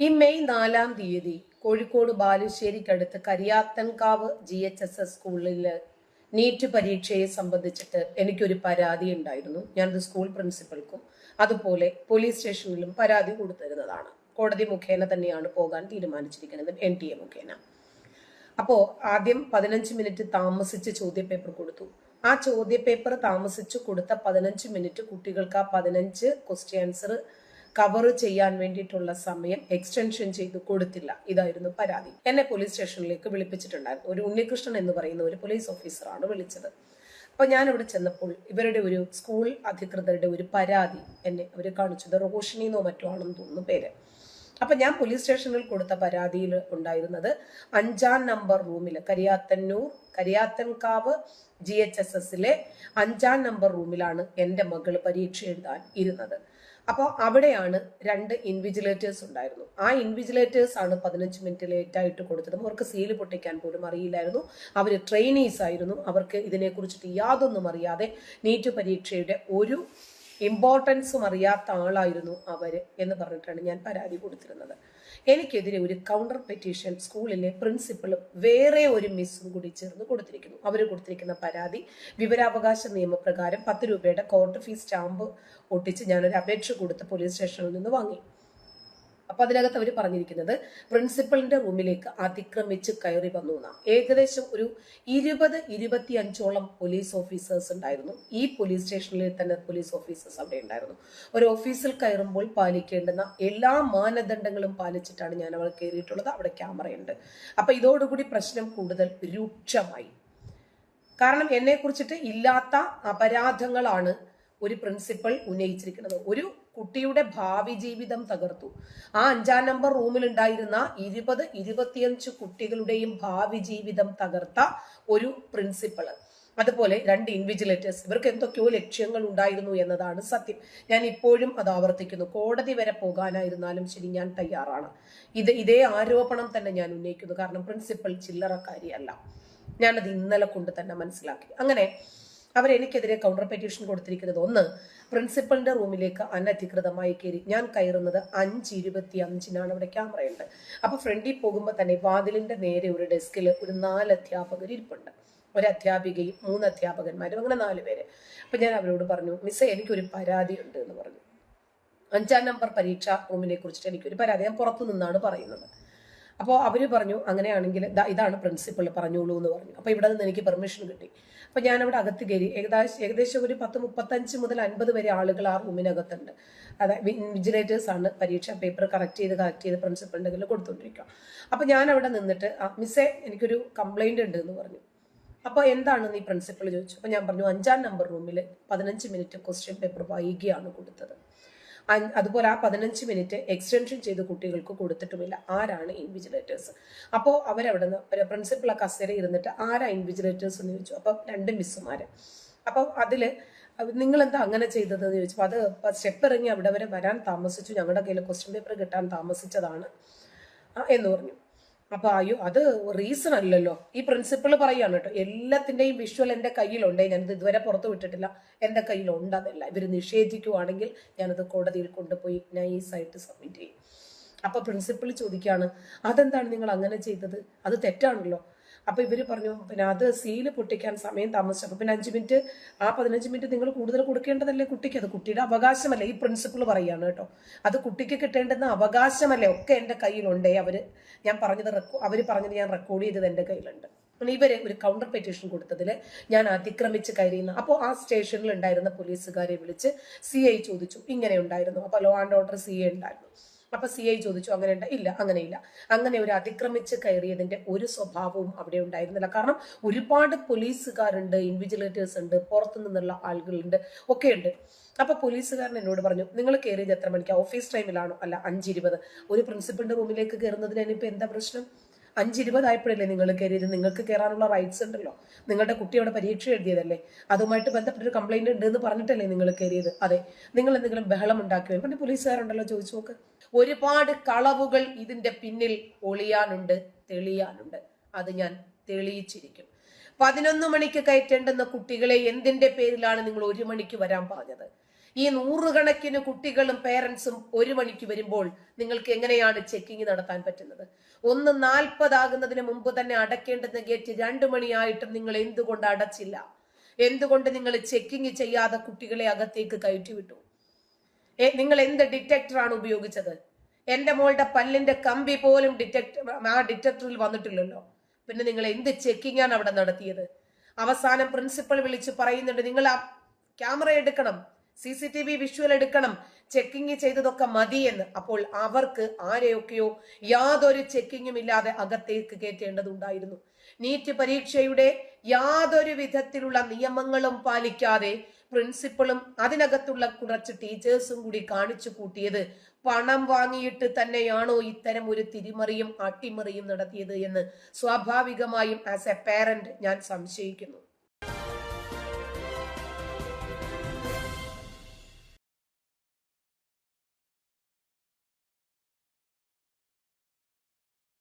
ഈ മെയ് നാലാം തീയതി Kozhikode ബാലുശ്ശേരിക്കടുത്ത് Kariyathankavu G H S S സ്കൂളിൽ നീറ്റ് പരീക്ഷയെ സംബന്ധിച്ചിട്ട് എനിക്കൊരു പരാതി ഉണ്ടായിരുന്നു. ഞാനത് സ്കൂൾ പ്രിൻസിപ്പൽക്കും അതുപോലെ പോലീസ് സ്റ്റേഷനിലും പരാതി കൊടുത്തിരുന്നതാണ്. കോടതി മുഖേന തന്നെയാണ് പോകാൻ തീരുമാനിച്ചിരിക്കുന്നത് എൻ ടി എ മുഖേന. അപ്പോൾ ആദ്യം പതിനഞ്ച് മിനിറ്റ് താമസിച്ച് ചോദ്യപേപ്പർ കൊടുത്തു. ആ ചോദ്യപേപ്പർ താമസിച്ച് കൊടുത്ത പതിനഞ്ച് മിനിറ്റ് കുട്ടികൾക്ക് ആ പതിനഞ്ച് ക്വസ്റ്റ്യൻ ആൻസർ കവർ ചെയ്യാൻ വേണ്ടിയിട്ടുള്ള സമയം എക്സ്റ്റൻഷൻ ചെയ്ത് കൊടുത്തില്ല. ഇതായിരുന്നു പരാതി. എന്നെ പോലീസ് സ്റ്റേഷനിലേക്ക് വിളിപ്പിച്ചിട്ടുണ്ടായിരുന്നു. ഒരു ഉണ്ണികൃഷ്ണൻ എന്ന് പറയുന്ന ഒരു പോലീസ് ഓഫീസറാണ് വിളിച്ചത്. അപ്പൊ ഞാൻ അവിടെ ചെന്നപ്പോൾ ഇവരുടെ ഒരു സ്കൂൾ അധികൃതരുടെ ഒരു പരാതി എന്നെ അവർ കാണിച്ചത്. റോഷിനി എന്നോ മറ്റോ ആണെന്ന് തോന്നുന്നു പേര്. അപ്പൊ ഞാൻ പോലീസ് സ്റ്റേഷനിൽ കൊടുത്ത പരാതിയിൽ ഉണ്ടായിരുന്നത് അഞ്ചാം നമ്പർ റൂമിൽ Kariyathannur Kariyathankavu G H S എസിലെ അഞ്ചാം നമ്പർ റൂമിലാണ് എന്റെ മകൾ പരീക്ഷ എഴുതാൻ ഇരുന്നത്. അപ്പോൾ അവിടെയാണ് രണ്ട് ഇൻവിജിലേറ്റേഴ്സ് ഉണ്ടായിരുന്നു. ആ ഇൻവിജിലേറ്റേഴ്സ് ആണ് പതിനഞ്ച് മിനിറ്റ് ലേറ്റ് ആയിട്ട് കൊടുത്തത് അവർക്ക് സീൽ പൊട്ടിക്കാൻ പോലും അറിയില്ലായിരുന്നു. അവർ ട്രെയിനീസ് ആയിരുന്നു. അവർക്ക് ഇതിനെക്കുറിച്ചിട്ട് യാതൊന്നും അറിയാതെ നീറ്റ് പരീക്ഷയുടെ ഒരു ഇമ്പോർട്ടൻസും അറിയാത്ത ആളായിരുന്നു അവർ എന്ന് പറഞ്ഞിട്ടാണ് ഞാൻ പരാതി കൊടുത്തിരുന്നത്. എനിക്കെതിരെ ഒരു കൗണ്ടർ പെറ്റീഷൻ സ്കൂളിലെ പ്രിൻസിപ്പളും വേറെ ഒരു മിസ്സും കൂടി ചേർന്ന് കൊടുത്തിരിക്കുന്നു. അവർ കൊടുത്തിരിക്കുന്ന പരാതി വിവരാവകാശ നിയമപ്രകാരം പത്ത് രൂപയുടെ കോർട്ട് ഫീസ് സ്റ്റാമ്പ് ഒട്ടിച്ച് ഞാനൊരു അപേക്ഷ കൊടുത്ത് പോലീസ് സ്റ്റേഷനിൽ നിന്ന് വാങ്ങി. അപ്പൊ അതിനകത്ത് അവർ പറഞ്ഞിരിക്കുന്നത് പ്രിൻസിപ്പളിന്റെ റൂമിലേക്ക് അതിക്രമിച്ച് കയറി വന്നു എന്നാണ് ഏകദേശം ഒരു ഇരുപത് ഇരുപത്തി അഞ്ചോളം പോലീസ് ഓഫീസേഴ്സ് ഉണ്ടായിരുന്നു. ഈ പോലീസ് സ്റ്റേഷനിൽ തന്നെ പോലീസ് ഓഫീസേഴ്സ് അവിടെ ഉണ്ടായിരുന്നു. ഒരു ഓഫീസിൽ കയറുമ്പോൾ പാലിക്കേണ്ടുന്ന എല്ലാ മാനദണ്ഡങ്ങളും പാലിച്ചിട്ടാണ് ഞാൻ അവൾ കയറിയിട്ടുള്ളത്. അവിടെ ക്യാമറയുണ്ട്. അപ്പൊ ഇതോടുകൂടി പ്രശ്നം കൂടുതൽ രൂക്ഷമായി. കാരണം എന്നെ കുറിച്ചിട്ട് ഇല്ലാത്ത അപരാധങ്ങളാണ് ഒരു പ്രിൻസിപ്പൾ ഉന്നയിച്ചിരിക്കുന്നത്. ഒരു കുട്ടിയുടെ ഭാവി ജീവിതം തകർത്തു. ആ അഞ്ചാം നമ്പർ റൂമിൽ ഉണ്ടായിരുന്ന ഇരുപത് ഇരുപത്തിയഞ്ച് കുട്ടികളുടെയും ഭാവി ജീവിതം തകർത്ത ഒരു പ്രിൻസിപ്പൾ അതുപോലെ രണ്ട് ഇൻവിജിലേറ്റേഴ്സ് ഇവർക്ക് എന്തൊക്കെയോ ലക്ഷ്യങ്ങൾ ഉണ്ടായിരുന്നു എന്നതാണ് സത്യം. ഞാൻ ഇപ്പോഴും അത് ആവർത്തിക്കുന്നു. കോടതി വരെ പോകാനായിരുന്നാലും ശരി ഞാൻ തയ്യാറാണ്. ഇത് ഇതേ ആരോപണം തന്നെ ഞാൻ ഉന്നയിക്കുന്നു. കാരണം പ്രിൻസിപ്പൽ ചില്ലറക്കാരിയല്ല. ഞാനത് ഇന്നലെ കൊണ്ട് തന്നെ മനസ്സിലാക്കി. അങ്ങനെ അവർ എനിക്കെതിരെ കൗണ്ടർ പെറ്റീഷൻ കൊടുത്തിരിക്കുന്നത് ഒന്ന് പ്രിൻസിപ്പലിന്റെ റൂമിലേക്ക് അനധികൃതമായി കയറി. ഞാൻ കയറുന്നത് അഞ്ച് ഇരുപത്തി അഞ്ചിനാണ് അവിടെ ക്യാമറയുണ്ട് അപ്പോൾ ഫ്രണ്ടിൽ പോകുമ്പോൾ തന്നെ വാതിലിന്റെ നേരെ ഒരു ഡെസ്കിൽ ഒരു നാല് അധ്യാപകർ ഇരിപ്പുണ്ട്. ഒരു അധ്യാപികയും മൂന്ന് അധ്യാപകന്മാരും അങ്ങനെ നാല് പേര്. അപ്പൊ ഞാൻ അവരോട് പറഞ്ഞു മിസ്സേ എനിക്കൊരു പരാതി ഉണ്ട് എന്ന് പറഞ്ഞു. അഞ്ചാം നമ്പർ പരീക്ഷാ റൂമിനെ കുറിച്ചിട്ട് എനിക്കൊരു പരാതി. ഞാൻ പുറത്തു നിന്നാണ് പറയുന്നത്. അപ്പോൾ അവർ പറഞ്ഞു അങ്ങനെയാണെങ്കിൽ ഇതാണ് പ്രിൻസിപ്പൾ പറഞ്ഞോളൂ എന്ന് പറഞ്ഞു. അപ്പോൾ ഇവിടെ നിന്ന് എനിക്ക് പെർമിഷൻ കിട്ടി. അപ്പോൾ ഞാൻ അവിടെ അകത്ത് കയറി. ഏകദേശം ഏകദേശം ഒരു പത്ത് മുപ്പത്തഞ്ച് മുതൽ അൻപത് വരെ ആളുകൾ ആ റൂമിനകത്തുണ്ട്. അതായത് വിജിലേറ്റേഴ്സ് ആണ് പരീക്ഷ പേപ്പർ കറക്റ്റ് ചെയ്ത് കറക്റ്റ് ചെയ്ത് പ്രിൻസിപ്പളിന്റെ കയ്യിൽ കൊടുത്തുകൊണ്ടിരിക്കുക അപ്പോൾ ഞാൻ അവിടെ നിന്നിട്ട് മിസ്സേ എനിക്കൊരു കംപ്ലൈന്റ് ഉണ്ട് എന്ന് പറഞ്ഞു. അപ്പോൾ എന്താണ് നീ പ്രിൻസിപ്പൾ ചോദിച്ചു? അപ്പോൾ ഞാൻ പറഞ്ഞു അഞ്ചാം നമ്പർ റൂമിൽ പതിനഞ്ച് മിനിറ്റ് ക്വസ്റ്റ്യൻ പേപ്പർ വൈകിയാണ് കൊടുത്തത്. അതുപോലെ ആ പതിനഞ്ച് മിനിറ്റ് എക്സ്റ്റൻഷൻ ചെയ്ത് കുട്ടികൾക്ക് കൊടുത്തിട്ടുമില്ല. ആരാണ് ഇൻവിജിലേറ്റേഴ്സ് അപ്പോൾ അവരവിടെ നിന്ന് പ്രിൻസിപ്പൾ ആ കസേര ഇരുന്നിട്ട് ആരാ ഇൻവിജിലേറ്റേഴ്സ് എന്ന് ചോദിച്ചു. അപ്പം രണ്ട് മിസ്സുമാര് അപ്പം അതിൽ നിങ്ങളെന്താ അങ്ങനെ ചെയ്തതെന്ന് ചോദിച്ചപ്പോൾ അത് സ്റ്റെപ്പ് ഇറങ്ങി അവിടെ വരെ വരാൻ താമസിച്ചു. ഞങ്ങളുടെ കയ്യിൽ ക്വസ്റ്റ്യൻ പേപ്പർ കിട്ടാൻ താമസിച്ചതാണ്. എന്ന് പറഞ്ഞു. അപ്പൊ അയ്യോ അത് റീസൺ അല്ലല്ലോ. ഈ പ്രിൻസിപ്പിൾ പറയാണ് കേട്ടോ എല്ലാത്തിന്റെയും വിഷ്വൽ എന്റെ കയ്യിലുണ്ട്. ഞാനിത് ഇതുവരെ പുറത്തു വിട്ടിട്ടില്ല. എന്റെ കയ്യിലുണ്ട് അതല്ല ഇവർ നിഷേധിക്കുവാണെങ്കിൽ ഞാനത് കോടതിയിൽ കൊണ്ടുപോയി നൈസായിട്ട് സബ്മിറ്റ് ചെയ്യും. അപ്പൊ പ്രിൻസിപ്പിൾ ചോദിക്കുകയാണ് അതെന്താണ് നിങ്ങൾ അങ്ങനെ ചെയ്തത്? അത് തെറ്റാണല്ലോ. അപ്പൊ ഇവർ പറഞ്ഞു പിന്നെ അത് സീൽ പൊട്ടിക്കാൻ സമയം താമസിച്ചു. അപ്പൊ പിന്നെ അഞ്ച് മിനിറ്റ് ആ പതിനഞ്ച് മിനിറ്റ് നിങ്ങൾ കൂടുതൽ കൊടുക്കേണ്ടതല്ലേ കുട്ടിക്ക്? അത് കുട്ടിയുടെ അവകാശമല്ലേ? ഈ പ്രിൻസിപ്പിൾ പറയാണ് കേട്ടോ. അത് കുട്ടിക്ക് കിട്ടേണ്ടുന്ന അവകാശമല്ലേ ഒക്കെ എന്റെ കയ്യിലുണ്ടേ? അവർ ഞാൻ പറഞ്ഞത് അവർ പറഞ്ഞത് ഞാൻ റെക്കോർഡ് ചെയ്തത് എന്റെ കയ്യിലുണ്ട്. ഇവർ ഒരു കൗണ്ടർ പെറ്റീഷൻ കൊടുത്തതിൽ ഞാൻ അതിക്രമിച്ച് കയറിയുന്ന. അപ്പോൾ ആ സ്റ്റേഷനിൽ ഉണ്ടായിരുന്ന പോലീസുകാരെ വിളിച്ച് സി ഐ ചോദിച്ചു. ഇങ്ങനെ ഉണ്ടായിരുന്നു. അപ്പോൾ law and order C I ഉണ്ടായിരുന്നു. അപ്പൊ സി ഐ ചോദിച്ചു അങ്ങനെ ഉണ്ട്. ഇല്ല അങ്ങനെയില്ല അങ്ങനെ ഒരു അതിക്രമിച്ച് കയറിയതിന്റെ ഒരു സ്വഭാവവും അവിടെ ഉണ്ടായിരുന്നില്ല. കാരണം ഒരുപാട് പോലീസുകാരുണ്ട് ഇൻവിജിലേറ്റേഴ്സ് ഉണ്ട് പുറത്തു നിന്നുള്ള ആളുകളുണ്ട് ഒക്കെ ഉണ്ട് അപ്പൊ പോലീസുകാരൻ എന്നോട് പറഞ്ഞു നിങ്ങൾ കയറിയത് എത്ര മണിക്ക്? ഓഫീസ് ടൈമിലാണോ അല്ല അഞ്ചിരുപത് ഒരു പ്രിൻസിപ്പളിന്റെ റൂമിലേക്ക് കയറുന്നതിന് ഇനിയിപ്പോ എന്താ പ്രശ്നം? അഞ്ചിരുപതായപ്പോഴല്ലേ നിങ്ങൾ കയറിയത്? നിങ്ങൾക്ക് കയറാനുള്ള റൈറ്റ്സ് ഉണ്ടല്ലോ. നിങ്ങളുടെ കുട്ടി അവിടെ പരീക്ഷ എഴുതിയതല്ലേ? അതുമായിട്ട് ബന്ധപ്പെട്ടൊരു കംപ്ലൈന്റ് ഉണ്ട് എന്ന് പറഞ്ഞിട്ടല്ലേ നിങ്ങൾ കയറിയത്? അതെ. നിങ്ങൾ എന്തെങ്കിലും ബഹളം ഉണ്ടാക്കുകയും പിന്നെ പോലീസുകാരുണ്ടല്ലോ ചോദിച്ചു നോക്ക്. ഒരുപാട് കളവുകൾ ഇതിന്റെ പിന്നിൽ ഒളിയാനുണ്ട് തെളിയാനുണ്ട്. അത് ഞാൻ തെളിയിച്ചിരിക്കും. പതിനൊന്ന് മണിക്ക് കയറ്റേണ്ടുന്ന കുട്ടികളെ എന്തിന്റെ പേരിലാണ് നിങ്ങൾ ഒരു മണിക്ക് വരാൻ പറഞ്ഞത്? ഈ നൂറുകണക്കിന് കുട്ടികളും പേരൻസും ഒരു മണിക്ക് വരുമ്പോൾ നിങ്ങൾക്ക് എങ്ങനെയാണ് ചെക്കിംഗ് നടത്താൻ പറ്റുന്നത്? ഒന്ന് നാൽപ്പതാകുന്നതിന് മുമ്പ് തന്നെ അടയ്ക്കേണ്ടുന്ന ഗേറ്റ് രണ്ടു മണിയായിട്ടും നിങ്ങൾ എന്തുകൊണ്ട് അടച്ചില്ല? എന്തുകൊണ്ട് നിങ്ങൾ ചെക്കിംഗ് ചെയ്യാതെ കുട്ടികളെ അകത്തേക്ക് കയറ്റി വിട്ടു നിങ്ങൾ എന്ത് ഡിറ്റക്ടറാണ് ഉപയോഗിച്ചത്? എന്റെ മോളുടെ പല്ലിന്റെ കമ്പി പോലും ഡിറ്റക്ടർ ആ ഡിറ്റക്ടറിൽ വന്നിട്ടില്ലല്ലോ. പിന്നെ നിങ്ങൾ എന്ത് ചെക്കിംഗ് ആണ് അവിടെ നടത്തിയത്? അവസാനം പ്രിൻസിപ്പൾ വിളിച്ച് പറയുന്നുണ്ട് നിങ്ങൾ ആ ക്യാമറ എടുക്കണം. C C T V visual എടുക്കണം. ചെക്കിങ് ചെയ്തതൊക്കെ മതി മതിയെന്ന്. അപ്പോൾ അവർക്ക് ആരെയൊക്കെയോ യാതൊരു ചെക്കിങ്ങും ഇല്ലാതെ അകത്തേക്ക് കയറ്റേണ്ടതുണ്ടായിരുന്നു. നീറ്റ് പരീക്ഷയുടെ യാതൊരു വിധത്തിലുള്ള നിയമങ്ങളും പാലിക്കാതെ പ്രിൻസിപ്പളും അതിനകത്തുള്ള കുറച്ച് ടീച്ചേഴ്സും കൂടി കാണിച്ചു കൂട്ടിയത് പണം വാങ്ങിയിട്ട് തന്നെയാണോ ഇത്തരം ഒരു തിരിമറിയും അട്ടിമറിയും നടത്തിയത് എന്ന് സ്വാഭാവികമായും ആസ് എ പേരന്റ് ഞാൻ സംശയിക്കുന്നു.